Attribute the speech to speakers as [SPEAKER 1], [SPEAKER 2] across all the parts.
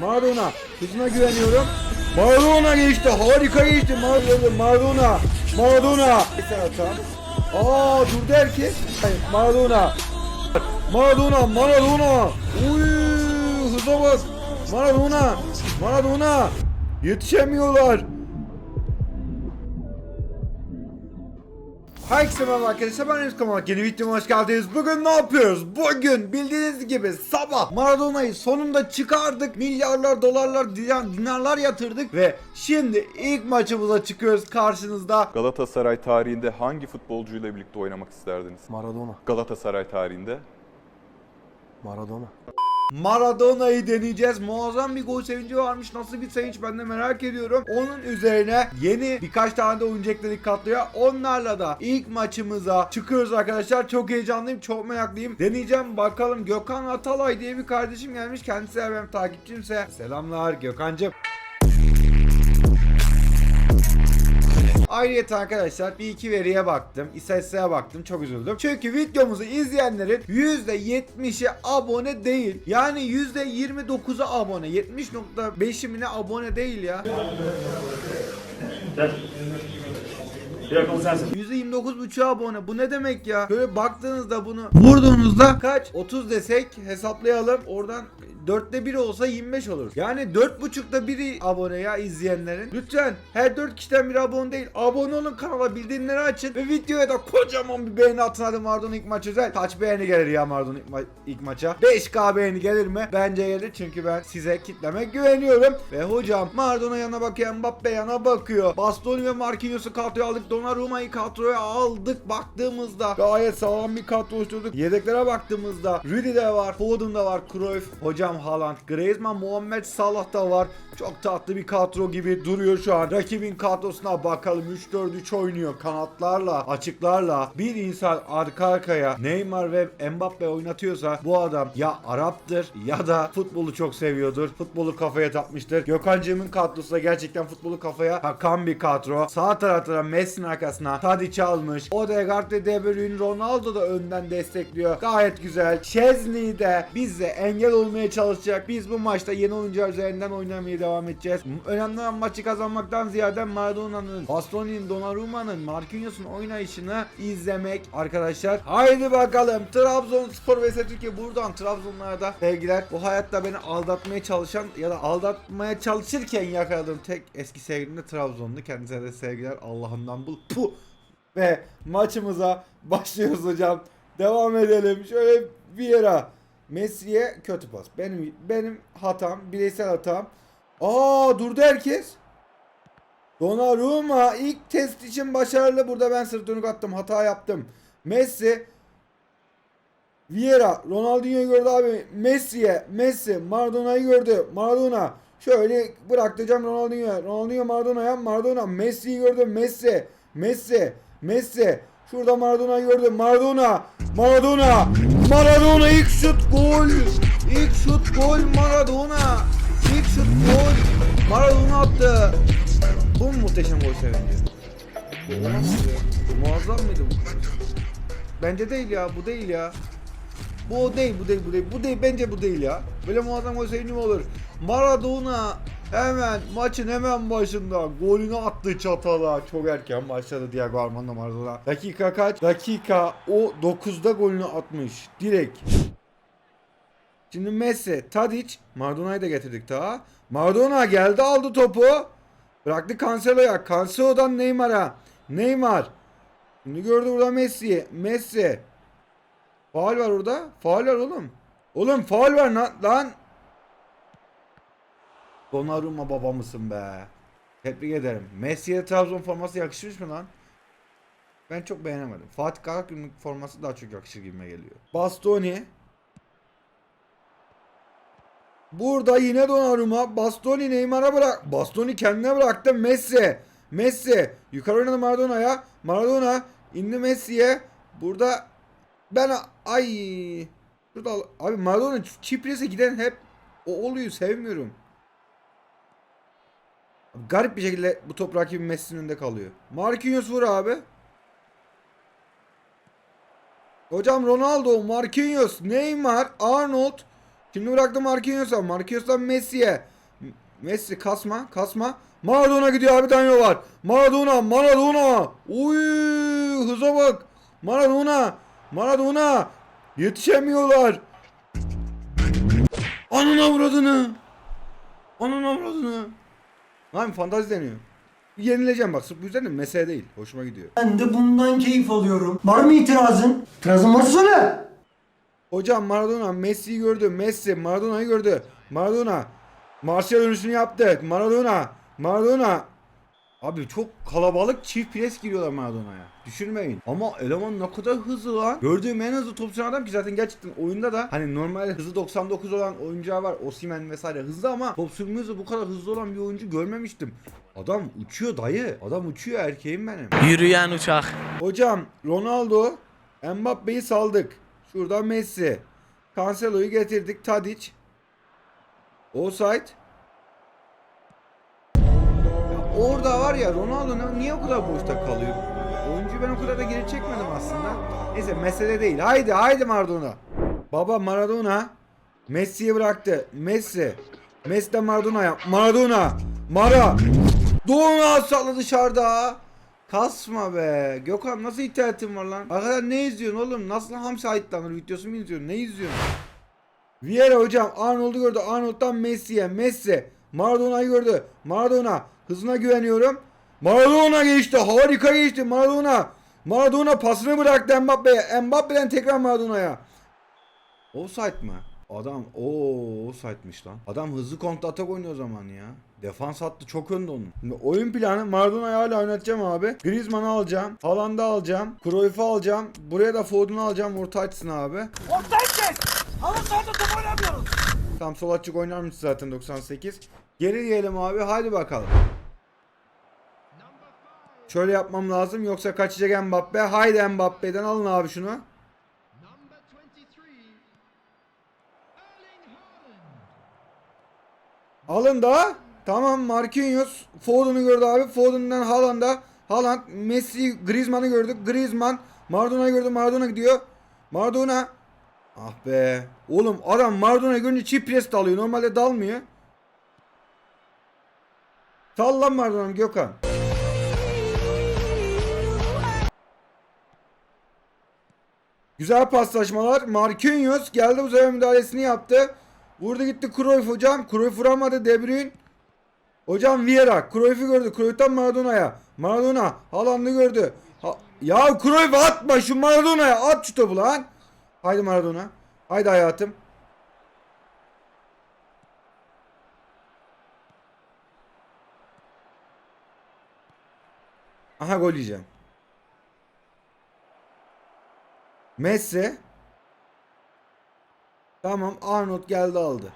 [SPEAKER 1] Maradona. Hızına güveniyorum. Maradona geçti. Harika geçti. Maradona. Maradona. Maradona. Aa durdu herkes. Hayır, Maradona. Maradona. Maradona. Uy, hıza bak. Maradona. Maradona. Yetişemiyorlar. Herkese merhaba arkadaşlar ben Enes Kamal yeni videoma hoş geldiniz. Bugün ne yapıyoruz? Bugün bildiğiniz gibi sabah Maradona'yı sonunda çıkardık. Milyarlar dolarlar dinar- dinarlar yatırdık ve şimdi ilk maçımıza çıkıyoruz karşınızda.
[SPEAKER 2] Galatasaray tarihinde hangi futbolcuyla birlikte oynamak isterdiniz?
[SPEAKER 3] Maradona.
[SPEAKER 2] Galatasaray tarihinde.
[SPEAKER 3] Maradona.
[SPEAKER 1] Maradona'yı deneyeceğiz. Muazzam bir gol sevinci varmış. Nasıl bir sevinç ben de merak ediyorum. Onun üzerine yeni birkaç tane de oyuncu ekledik katlıya. Onlarla da ilk maçımıza çıkıyoruz arkadaşlar. Çok heyecanlıyım. Çok meraklıyım. Deneyeceğim bakalım. Gökhan Atalay diye bir kardeşim gelmiş. Kendisi de benim takipçimse. Selamlar Gökhan'cım. Ayrıca arkadaşlar bir iki veriye baktım. İstatistiğe baktım. Çok üzüldüm. Çünkü videomuzu izleyenlerin %70'i abone değil. Yani %29'u abone. 70.5'i mi ne abone değil ya.
[SPEAKER 4] Gel. Bir akıllı sensin.
[SPEAKER 1] %29.5'u abone. Bu ne demek ya? Böyle baktığınızda bunu vurduğunuzda kaç? 30 desek hesaplayalım. Oradan dörtte biri olsa 25 olur. Yani dört buçukta biri abone ya izleyenlerin. Lütfen her 4 kişiden biri abone değil. Abone olun kanala bildirimleri açın. Ve videoya da kocaman bir beğeni atın hadi Maradona ilk maç özel. Kaç beğeni gelir ya Maradona ilk, ma- ilk maça? 5k beğeni gelir mi? Bence gelir çünkü ben size kitleme güveniyorum. Ve hocam Maradona yana bakıyor Mbappe yana bakıyor. Bastoni ve Marquinhos'u kadroya aldık. Donnarumma'yı kadroya aldık. Baktığımızda gayet sağlam bir kadro oluşturduk. Yedeklere baktığımızda Rudy de var. Foden da var. Cruyff. Hocam Haaland. Griezmann. Muhammed Salah da var. Çok tatlı bir kadro gibi duruyor şu an. Rakibin kadrosuna bakalım. 3-4-3 oynuyor. Kanatlarla, açıklarla. Bir insan arka arkaya Neymar ve Mbappe oynatıyorsa bu adam ya Arap'tır ya da futbolu çok seviyordur. Futbolu kafaya takmıştır. Gökhan'cığımın kadrosu da gerçekten futbolu kafaya takan bir kadro. Sağ tarafta Messi'nin arkasına Tadic almış. Odegaard ve De Bruyne Ronaldo da önden destekliyor. Gayet güzel. Chesney de bize engel olmaya çalışacak. Biz bu maçta yeni oyuncular üzerinden oynamaya devam edeceğiz. Önemli olan maçı kazanmaktan ziyade Maradona'nın, Bastoni'nin, Donnarumma'nın, Marquinhos'un oynayışını izlemek arkadaşlar. Haydi bakalım. Trabzonspor vs Türkiye buradan Trabzonlara da sevgiler. Bu hayatta beni aldatmaya çalışan ya da aldatmaya çalışırken yakaladığım tek eski sevgilim de Trabzonlu. Kendisine de sevgiler. Allah'ından bul. Puh. Ve maçımıza başlıyoruz hocam. Devam edelim. Şöyle Vieira. Messi'ye kötü pas. Benim benim hatam, bireysel hatam. Aa durdu herkes. Donnarumma ilk test için başarılı. Burada ben sırt dönük attım. Hata yaptım. Messi Vieira, Ronaldinho'yu gördü abi. Messi'ye, Messi, Maradona'yı gördü. Maradona. Şöyle bıraktıracağım Ronaldinho'ya. Ronaldinho Maradona'ya. Maradona. Messi'yi gördü. Messi. Messi. Messi. Şurada Maradona'yı gördü. Maradona. Maradona. Maradona ilk şut gol. İlk şut gol Maradona. İlk şut gol. Maradona attı. Bu mu muhteşem gol sevinci? Muazzam mıydı bu? Bence değil ya. Bu değil ya. Bu o değil, bu değil, bu değil. Bu değil, bence bu değil ya. Böyle muazzam gol sevinci mi olur? Maradona hemen maçın hemen başında golünü attı çatala. Çok erken başladı Diego Armando Maradona. Dakika kaç? Dakika o 9'da golünü atmış. Direkt. Şimdi Messi, Tadic, Maradona'yı da getirdik daha. Maradona geldi aldı topu. Bıraktı Cancelo'ya. Cancelo'dan Neymar'a. Neymar. Şimdi gördü burada Messi'yi. Messi. Faal var orada. Faal var oğlum. Oğlum faal var lan. Donnarumma baba mısın be? Tebrik ederim. Messi'ye Trabzon forması yakışmış mı lan? Ben çok beğenemedim. Fatih Karagümrük forması daha çok yakışır gibime geliyor. Bastoni. Burada yine Donnarumma. Bastoni Neymar'a bırak. Bastoni kendine bıraktı. Messi. Messi. Yukarı oynadı Maradona'ya. Maradona indi Messi'ye. Burada ben ay Şurada abi Maradona Çipres'e giden hep o oluyor sevmiyorum. Garip bir şekilde bu top rakibin Messi'nin önünde kalıyor. Marquinhos vur abi. Hocam Ronaldo, Marquinhos, Neymar, Arnold. Şimdi bıraktı Marquinhos'a. Marquinhos'tan Messi'ye. Messi kasma kasma. Maradona gidiyor abi Danilo var. Maradona Maradona. Uy hıza bak. Maradona. Maradona. Yetişemiyorlar. Anın avradını. Anın avradını. Lan fantazi deniyor. Yenileceğim bak sırf bu yüzden de mesele değil. Hoşuma gidiyor.
[SPEAKER 5] Ben de bundan keyif alıyorum. Var mı itirazın? İtirazın varsa söyle.
[SPEAKER 1] Hocam Maradona Messi'yi gördü. Messi Maradona'yı gördü. Maradona Martial dönüşünü yaptı. Maradona Maradona Abi çok kalabalık çift pres giriyorlar Maradona'ya. Düşürmeyin. Ama eleman ne kadar hızlı lan. Gördüğüm en hızlı topçu adam ki zaten gerçekten oyunda da hani normal hızı 99 olan oyuncular var. Osimhen vesaire hızlı ama top hızı bu kadar hızlı olan bir oyuncu görmemiştim. Adam uçuyor dayı. Adam uçuyor erkeğim benim.
[SPEAKER 6] Yürüyen uçak.
[SPEAKER 1] Hocam Ronaldo, Mbappe'yi saldık. Şurada Messi. Cancelo'yu getirdik. Tadic. Offside. Orada var ya Ronaldo niye o kadar boşta kalıyor? Oyuncuyu ben o kadar da geri çekmedim aslında. Neyse mesele değil. Haydi haydi Maradona. Baba Maradona Messi'yi bıraktı. Messi. Messi de Maradona'ya. Maradona. Mara. Doğuna sattı dışarıda. Kasma be. Gökhan nasıl internetin var lan? Arkadaşlar ne izliyorsun oğlum? Nasıl hamsi ayıtlanır videosu mu izliyorsun? Ne izliyorsun? Vieira hocam Arnold'u gördü. Arnold'dan Messi'ye. Messi. Maradona'yı gördü. Maradona. Hızına güveniyorum. Maradona geçti. Harika geçti. Maradona. Maradona pasını bıraktı Mbappe'ye. Mbappe'den tekrar Maradona'ya. Offside mı? Adam o offside'miş lan. Adam hızlı kontra atak oynuyor o zaman ya. Defans hattı çok önde onun. Şimdi oyun planı Maradona'yı hala oynatacağım abi. Griezmann'ı alacağım. Haaland'ı alacağım. Cruyff'u alacağım. Buraya da Foden'ı alacağım. Orta açsın abi. Orta Tam sol açık oynarmış zaten 98. Geri diyelim abi. Hadi bakalım. Şöyle yapmam lazım yoksa kaçacak Mbappe. Haydi Mbappe'den alın abi şunu. Alın da. Tamam Marquinhos. Foden'ı gördü abi. Foden'dan Haaland'a. Haaland. Messi. Griezmann'ı gördük. Griezmann. Maradona'yı gördü. Maradona gidiyor. Maradona. Ah be. Oğlum adam Maradona'yı görünce çift pres dalıyor. Normalde dalmıyor. Sallan Maradona'm Gökhan. Güzel paslaşmalar. Marquinhos geldi bu sefer müdahalesini yaptı. Vurdu gitti Cruyff hocam. Cruyff vuramadı De Bruyne. Hocam Vieira. Cruyff'u gördü. Cruyff'tan Maradona'ya. Maradona. Haaland'ı gördü. Ha- ya Cruyff atma şu Maradona'ya. At şu topu lan. Haydi Maradona. Haydi hayatım. Aha gol yiyeceğim. Messi. Tamam Arnold geldi aldı.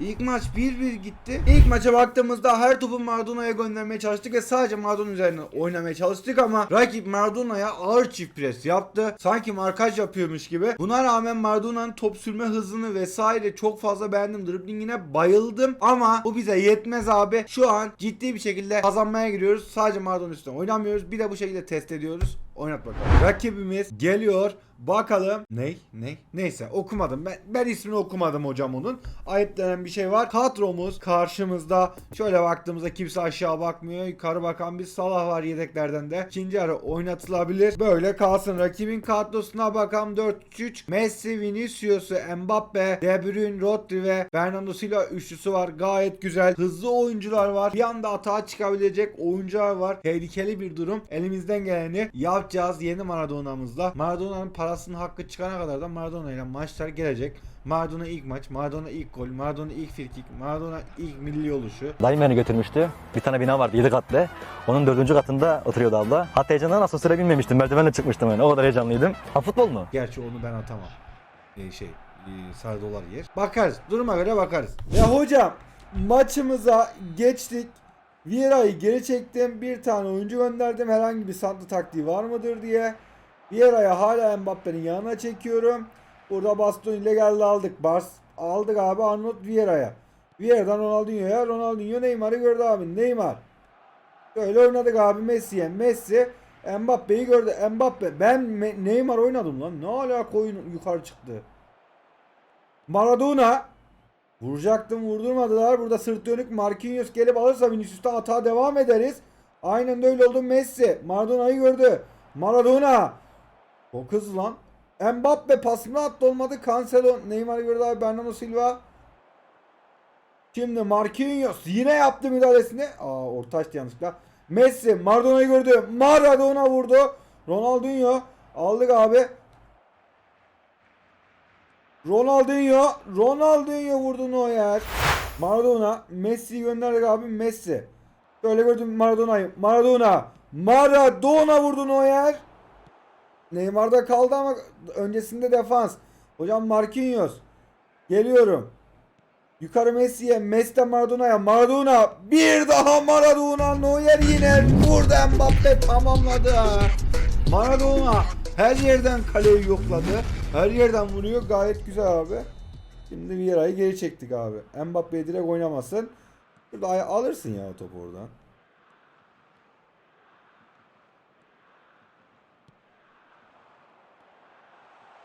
[SPEAKER 1] İlk maç 1-1 gitti. İlk maça baktığımızda her topu Maradona'ya göndermeye çalıştık ve sadece Maradona üzerine oynamaya çalıştık ama rakip Maradona'ya ağır çift pres yaptı. Sanki markaj yapıyormuş gibi. Buna rağmen Maradona'nın top sürme hızını vesaire çok fazla beğendim. Driblingine bayıldım ama bu bize yetmez abi. Şu an ciddi bir şekilde kazanmaya giriyoruz. Sadece Maradona üstüne oynamıyoruz. Bir de bu şekilde test ediyoruz. Oynat bakalım. Rakibimiz geliyor. Bakalım. Ney? Ney? Neyse okumadım. Ben, ben ismini okumadım hocam onun. Ayıp denen bir şey var. Kadromuz karşımızda. Şöyle baktığımızda kimse aşağı bakmıyor. Yukarı bakan bir Salah var yedeklerden de. İkinci ara oynatılabilir. Böyle kalsın. Rakibin kadrosuna bakalım 4-3. Messi, Vinicius, Mbappe, De Bruyne, Rodri ve Bernardo Silva üçlüsü var. Gayet güzel. Hızlı oyuncular var. Bir anda atağa çıkabilecek oyuncular var. Tehlikeli bir durum. Elimizden geleni yapacağız yeni Maradona'mızla. Maradona'nın parasının hakkı çıkana kadar da Maradona ile maçlar gelecek. Maradona ilk maç, Maradona ilk gol, Maradona ilk frikik, Maradona ilk milli oluşu.
[SPEAKER 7] Dayım beni götürmüştü. Bir tane bina vardı 7 katlı. Onun dördüncü katında oturuyordu abla. Hatta heyecandan nasıl süre bilmemiştim. Merdivenle çıkmıştım yani. O kadar heyecanlıydım. Ha futbol mu?
[SPEAKER 1] Gerçi onu ben atamam. Ee, şey, e, sarı dolar yer. Bakarız. Duruma göre bakarız. Ya hocam maçımıza geçtik. Vieira'yı geri çektim. Bir tane oyuncu gönderdim. Herhangi bir santı taktiği var mıdır diye. Vieira'yı hala Mbappe'nin yanına çekiyorum. Burada Baston ile geldi aldık. Bars aldık abi Arnold Vieira'ya. Vieira'dan Ronaldinho'ya. Ronaldinho Neymar'ı gördü abi. Neymar. Böyle oynadık abi Messi'ye. Messi Mbappe'yi gördü. Mbappe ben Neymar oynadım lan. Ne alaka oyun yukarı çıktı. Maradona Vuracaktım vurdurmadılar. Burada sırt dönük Marquinhos gelip alırsa Vinicius'ta hata devam ederiz. Aynen de öyle oldu Messi. Maradona'yı gördü. Maradona. Çok hızlı lan. Mbappe pasını attı olmadı. Cancelo Neymar'ı gördü abi. Bernardo Silva. Şimdi Marquinhos yine yaptı müdahalesini. Aa orta açtı yanlışlıkla. Messi Maradona'yı gördü. Maradona vurdu. Ronaldinho aldık abi. Ronaldinho, Ronaldinho vurdu Neuer. Maradona, Messi'yi gönderdik abi Messi. Şöyle gördüm Maradona'yı. Maradona, Maradona vurdu Neuer. Neymar'da kaldı ama öncesinde defans. Hocam Marquinhos. Geliyorum. Yukarı Messi'ye, Messi Maradona'ya, Maradona, bir daha Maradona, Neuer yine vurdu Mbappe tamamladı. Maradona her yerden kaleyi yokladı. Her yerden vuruyor gayet güzel abi. Şimdi Vieira'yı geri çektik abi. Mbappe'ye direkt oynamasın. Burada alırsın ya o topu oradan.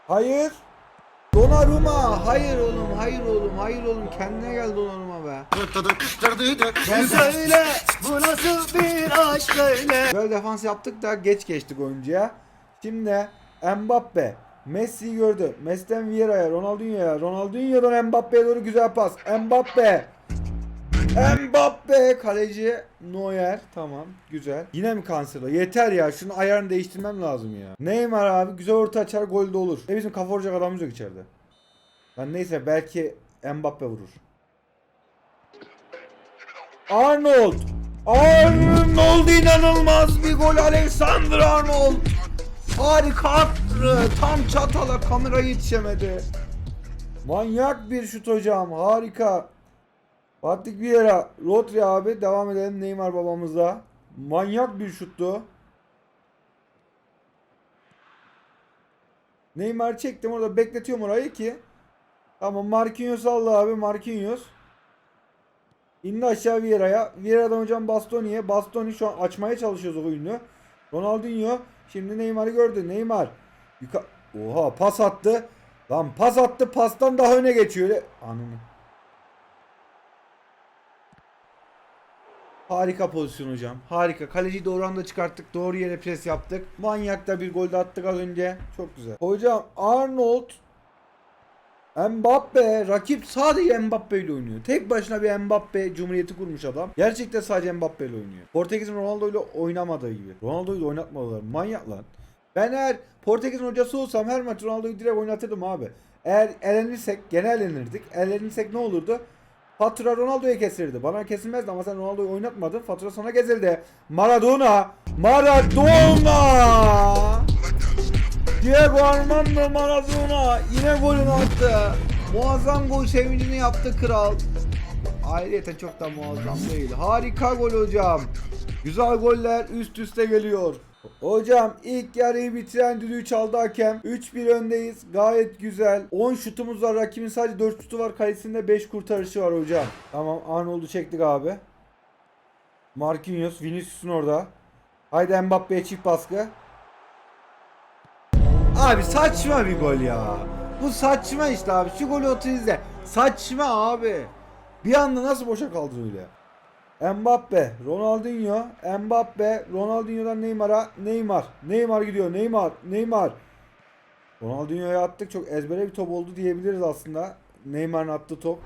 [SPEAKER 1] Hayır. Donnarumma. Hayır oğlum, hayır oğlum, hayır oğlum. Kendine gel Donnarumma be. Ben söyle bu nasıl bir aşk böyle. Böyle defans yaptık da geç geçtik oyuncuya. Şimdi Mbappe Messi'yi gördü. Messi'den Vieira'ya, Ronaldinho'ya, Ronaldinho'dan Mbappe'ye doğru güzel pas. Mbappe. Mbappe kaleci Neuer tamam güzel. Yine mi Cancelo? Yeter ya şunun ayarını değiştirmem lazım ya. Neymar abi güzel orta açar gol de olur. E bizim kafa vuracak adamımız yok içeride. Lan neyse belki Mbappe vurur. Arnold. Arnold inanılmaz bir gol Alexander Arnold. Harika attı. Tam çatala kamera yetişemedi. Manyak bir şut hocam. Harika. Patrick Vieira, Rodri abi devam edelim Neymar babamızla. Manyak bir şuttu. Neymar çektim orada bekletiyorum orayı ki. Tamam Marquinhos aldı abi Marquinhos. İndi aşağı Vieira'ya. Vieira'dan hocam Bastoni'ye. Bastoni şu an açmaya çalışıyoruz oyunu. Ronaldinho. Şimdi Neymar'ı gördü. Neymar. Yuka Oha pas attı. Lan pas attı. Pastan daha öne geçiyor. Öyle- Harika pozisyon hocam. Harika. Kaleciyi doğru anda çıkarttık. Doğru yere pres yaptık. Manyak da bir gol de attık az önce. Çok güzel. Hocam Arnold Mbappe rakip sadece Mbappe ile oynuyor. Tek başına bir Mbappe cumhuriyeti kurmuş adam. Gerçekten sadece Mbappe ile oynuyor. Portekiz'in Ronaldo ile oynamadığı gibi. Ronaldo'yu da oynatmadılar. Manyak lan. Ben eğer Portekiz'in hocası olsam her maç Ronaldo'yu direkt oynatırdım abi. Eğer elenirsek, gene elenirdik. Elenirsek ne olurdu? Fatura Ronaldo'ya kesilirdi. Bana kesilmezdi ama sen Ronaldo'yu oynatmadın. Fatura sana kesildi. Maradona! Maradona! Diego Armando Maradona yine golünü attı. Muazzam gol sevincini yaptı kral. Ayrıyeten çok da muazzam değil. Harika gol hocam. Güzel goller üst üste geliyor. Hocam ilk yarıyı bitiren düdüğü çaldı hakem. 3-1 öndeyiz. Gayet güzel. 10 şutumuz var. Rakibin sadece 4 şutu var. Kalesinde 5 kurtarışı var hocam. Tamam Arnold'u çektik abi. Marquinhos, Vinicius'un orada. Haydi Mbappe'ye çift baskı. Abi saçma bir gol ya. Bu saçma işte abi. Şu golü otur izle. Saçma abi. Bir anda nasıl boşa kaldı öyle? Mbappe, Ronaldinho, Mbappe, Ronaldinho'dan Neymar'a, Neymar. Neymar gidiyor. Neymar, Neymar. Ronaldinho'ya attık. Çok ezbere bir top oldu diyebiliriz aslında. Neymar'ın attığı top.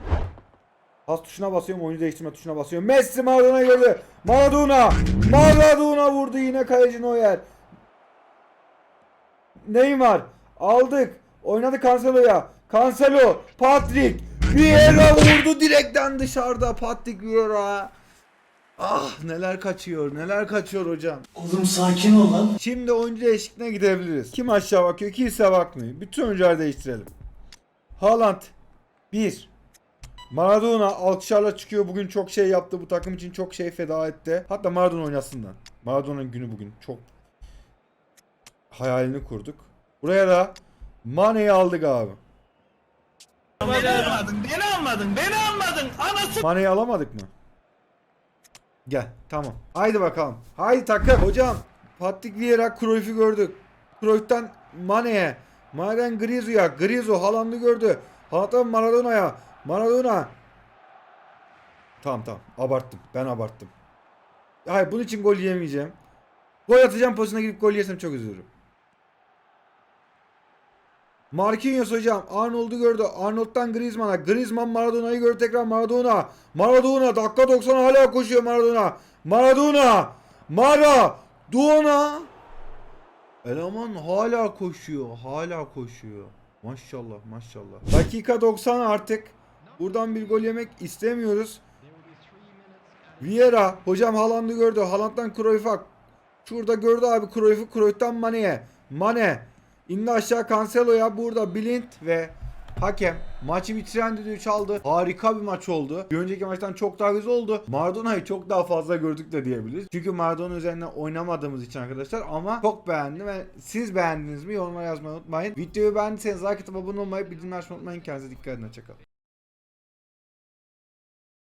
[SPEAKER 1] Pas tuşuna basıyorum. Oyuncu değiştirme tuşuna basıyorum. Messi Maradona gördü. Maradona. Maradona vurdu yine kaleci Neuer. Neymar aldık. Oynadı Cancelo'ya. Cancelo, Patrick Vieira vurdu direkten dışarıda Patrick Vieira. Ah neler kaçıyor, neler kaçıyor hocam.
[SPEAKER 5] Oğlum sakin ol lan.
[SPEAKER 1] Şimdi oyuncu değişikliğine gidebiliriz. Kim aşağı bakıyor, kimse bakmıyor. Bütün oyuncuları değiştirelim. Haaland 1. Maradona alkışlarla çıkıyor. Bugün çok şey yaptı. Bu takım için çok şey feda etti. Hatta Maradona oynasın da. Maradona'nın günü bugün. Çok hayalini kurduk. Buraya da Mane'yi aldık abi.
[SPEAKER 6] Beni almadın, beni almadın, beni almadın. Anası
[SPEAKER 1] Mane'yi alamadık mı? Gel tamam. Haydi bakalım. Haydi takım. Hocam Patrick Vieira Cruyff'u gördük. Cruyff'tan Mane'ye. Mane'den Griezou'ya. Griezou Haaland'ı gördü. Haaland'dan Maradona'ya. Maradona. Tamam tamam. Abarttım. Ben abarttım. Hayır bunun için gol yemeyeceğim. Gol atacağım pozisyona girip gol yesem çok üzülürüm. Marquinhos hocam Arnold'u gördü. Arnold'dan Griezmann'a. Griezmann Maradona'yı gördü tekrar Maradona. Maradona dakika 90 hala koşuyor Maradona. Maradona. Maradona. Eleman hala koşuyor. Hala koşuyor. Maşallah maşallah. Dakika 90 artık. Buradan bir gol yemek istemiyoruz. Vieira. Hocam Haaland'ı gördü. Haaland'dan Cruyff'a. Şurada gördü abi Cruyff'u. Cruyff'tan Mane'ye. Mane. İndi aşağı Cancelo'ya. Burada Blind ve hakem maçı bitiren düdüğü çaldı. Harika bir maç oldu. Bir önceki maçtan çok daha güzel oldu. Maradona'yı çok daha fazla gördük de diyebiliriz. Çünkü Maradona üzerinden oynamadığımız için arkadaşlar ama çok beğendim ve siz beğendiniz mi yorumlara yazmayı unutmayın. Videoyu beğendiyseniz like atıp abone olmayı bildirimleri açmayı unutmayın. Kendinize dikkat edin. Hoşçakalın.